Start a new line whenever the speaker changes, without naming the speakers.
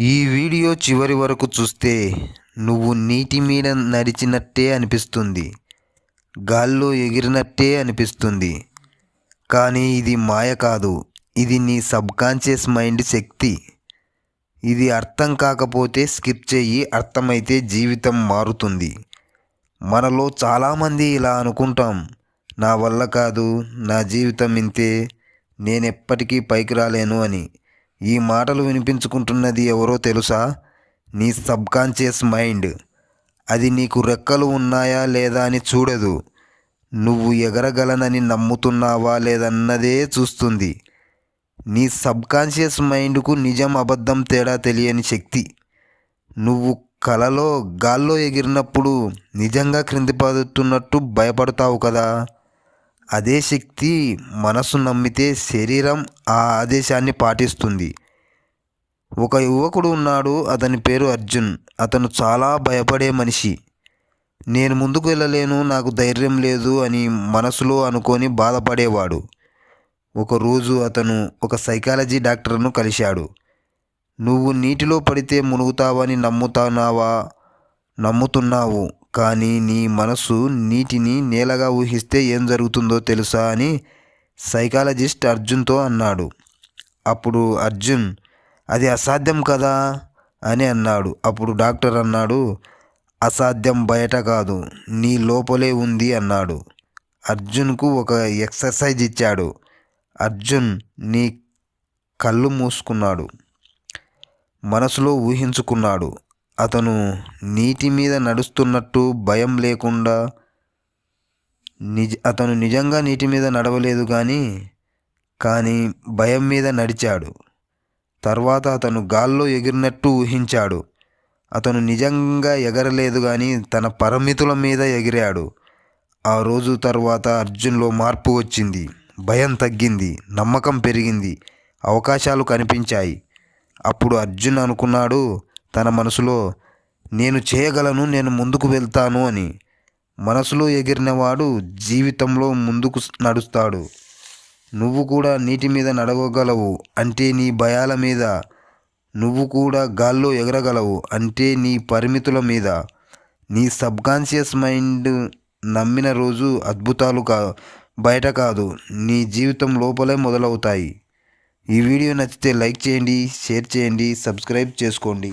ఈ వీడియో చివరి వరకు చూస్తే నువ్వు నీటి మీద నడిచినట్టే అనిపిస్తుంది. గాల్లో ఎగిరినట్టే అనిపిస్తుంది. కానీ ఇది మాయ కాదు. ఇది నీ సబ్కాన్షియస్ మైండ్ శక్తి. ఇది అర్థం కాకపోతే స్కిప్ చెయ్యి అర్థమైతే జీవితం మారుతుంది. మనలో చాలామంది ఇలా అనుకుంటాం. నా వల్ల కాదు నా జీవితం ఇంతే నేనెప్పటికీ పైకి రాలేను అని. ఈ మాటలు వినిపించుకుంటున్నది ఎవరో తెలుసా? నీ సబ్కాన్షియస్ మైండ్. అది నీకు రెక్కలు ఉన్నాయా లేదా అని చూడదు. నువ్వు ఎగరగలనని నమ్ముతున్నావా లేదన్నదే చూస్తుంది. నీ సబ్కాన్షియస్ మైండ్కు నిజం అబద్ధం తేడా తెలియని శక్తి. నువ్వు కలలో గాల్లో ఎగిరినప్పుడు నిజంగా క్రింది పడుతున్నట్టు భయపడతావు కదా? అదే శక్తి మనసు నమ్మితే శరీరం ఆ ఆదేశాన్ని పాటిస్తుంది. ఒక యువకుడు ఉన్నాడు అతని పేరు అర్జున్. అతను చాలా భయపడే మనిషి. నేను ముందుకు వెళ్ళలేను నాకు ధైర్యం లేదు అని మనసులో అనుకొని బాధపడేవాడు. ఒకరోజు అతను ఒక సైకాలజీ డాక్టర్ను కలిశాడు. నువ్వు నీటిలో పడితే మునుగుతావని నమ్ముతున్నావా నమ్ముతున్నావు. కానీ నీ మనసు నీటిని నేలగా ఊహిస్తే ఏం జరుగుతుందో తెలుసా అని సైకాలజిస్ట్ అర్జున్తో అన్నాడు. అప్పుడు అర్జున్ అది అసాధ్యం కదా అని అన్నాడు. అప్పుడు డాక్టర్ అన్నాడు అసాధ్యం బయట కాదు నీ లోపలే ఉంది అన్నాడు. అర్జున్కు ఒక ఎక్సర్సైజ్ ఇచ్చాడు. అర్జున్ నీ కళ్ళు మూసుకున్నాడు. మనసులో ఊహించుకున్నాడు. అతను నీటి మీద నడుస్తున్నట్టు భయం లేకుండా నిజ అతను నిజంగా నీటి మీద నడవలేదు కానీ కానీ భయం మీద నడిచాడు. తర్వాత అతను గాల్లో ఎగిరినట్టు ఊహించాడు. అతను నిజంగా ఎగరలేదు కానీ తన పరిమితుల మీద ఎగిరాడు. ఆ రోజు తర్వాత అర్జున్లో మార్పు వచ్చింది. భయం తగ్గింది నమ్మకం పెరిగింది అవకాశాలు కనిపించాయి. అప్పుడు అర్జున్ అనుకున్నాడు తన మనసులో నేను చేయగలను నేను ముందుకు వెళ్తాను అని. మనసులో ఎగిరినవాడు జీవితంలో ముందుకు నడుస్తాడు. నువ్వు కూడా నీటి మీద నడవగలవు అంటే నీ భయాల మీద. నువ్వు కూడా గాల్లో ఎగరగలవు అంటే నీ పరిమితుల మీద. నీ సబ్కాన్షియస్ మైండ్ నమ్మిన రోజు అద్భుతాలు కా బయట కాదు నీ జీవితం లోపలే మొదలవుతాయి. ఈ వీడియో నచ్చితే లైక్ చేయండి షేర్ చేయండి సబ్స్క్రైబ్ చేసుకోండి.